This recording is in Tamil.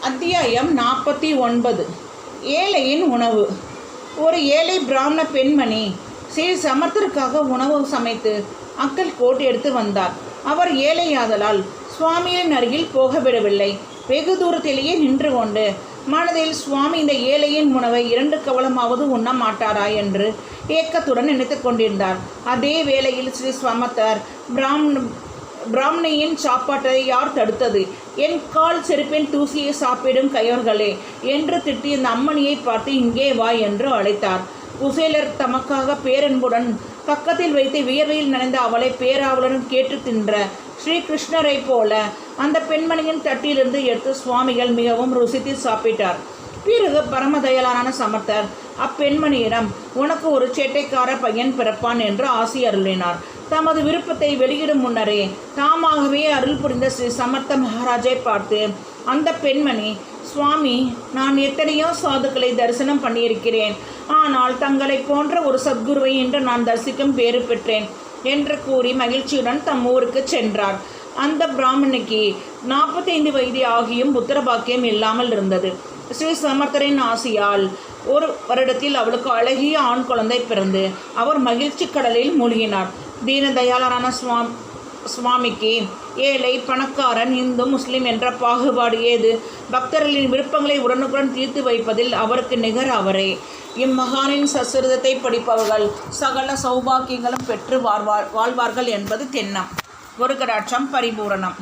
அத்தியாயம் நாற்பத்தி ஒன்பது. ஏழையின் உணவு. ஒரு ஏழை பிராமண பெண்மணி ஸ்ரீ சமர்த்தருக்காக உணவு சமைத்து அக்கல் கோட் எடுத்து வந்தார். அவர் ஏழையாதலால் சுவாமியின் அருகில் போக விடவில்லை. வெகு தூரத்திலேயே நின்று கொண்டு மனதில் சுவாமி இந்த ஏழையின் உணவை இரண்டு கவலமாவது உண்ண மாட்டாரா? என்று ஏக்கத்துடன் நினைத்து கொண்டிருந்தார். அதே வேளையில் ஸ்ரீ சமத்தர் பிராமண பிராமணியின் சாப்பாட்டை யார் தடுத்தது? என் கால் செருப்பின் தூசியை சாப்பிடும் கையர்களே என்று திட்டி இந்த அம்மணியை பார்த்து இங்கே வா என்று அழைத்தார். குசேலர் தமக்காக பேரன்புடன் பக்கத்தில் வைத்து வியர்வையில் நனைந்த அவளை பேராவலுடன் கேட்டு தின்ற ஸ்ரீகிருஷ்ணரை போல அந்த பெண்மணியின் தட்டிலிருந்து எடுத்து சுவாமிகள் மிகவும் ருசித்து சாப்பிட்டார். பிறகு பரமதயலான சமர்த்தர் அப்பெண்மணியிடம் உனக்கு ஒரு சேட்டைக்கார பையன் பிறப்பான் என்று ஆசி அருளினார். தமது விருப்பத்தை வெளியிடும் முன்னரே தாமாகவே அருள் புரிந்த ஸ்ரீ சமர்த்த மகாராஜை பார்த்து அந்த பெண்மணி சுவாமி நான் எத்தனையோ சாதுக்களை தரிசனம் பண்ணியிருக்கிறேன். ஆனால் தங்களை போன்ற ஒரு சத்குருவை இன்று நான் தரிசிக்கும் பேறு பெற்றேன் என்று கூறி மகிழ்ச்சியுடன் தம் ஊருக்கு சென்றார். அந்த பிராமணிக்கு நாற்பத்தைந்து வயது ஆகியும் புத்திரபாக்கியம் இல்லாமல் இருந்தது. ஸ்ரீ சமர்த்தரின் ஆசியால் ஒரு வருடத்தில் அவளுக்கு அழகிய ஆண் குழந்தை பிறந்து அவர் மகிழ்ச்சி கடலில் மூழ்கினார். தீனதயாளரான சுவாம் சுவாமிக்கு ஏழை பணக்காரன் இந்து முஸ்லிம் என்ற பாகுபாடு ஏது? பக்தர்களின் விருப்பங்களை உடனுக்குடன் தீர்த்து வைப்பதில் அவருக்கு நிகர் அவரே. இம்மகானின் சசுரதத்தை படிப்பவர்கள் சகல சௌபாக்கியங்களும் பெற்று வாழ்வார் வாழ்வார்கள் என்பது தென்னம். குருகடாட்சம் பரிபூரணம்.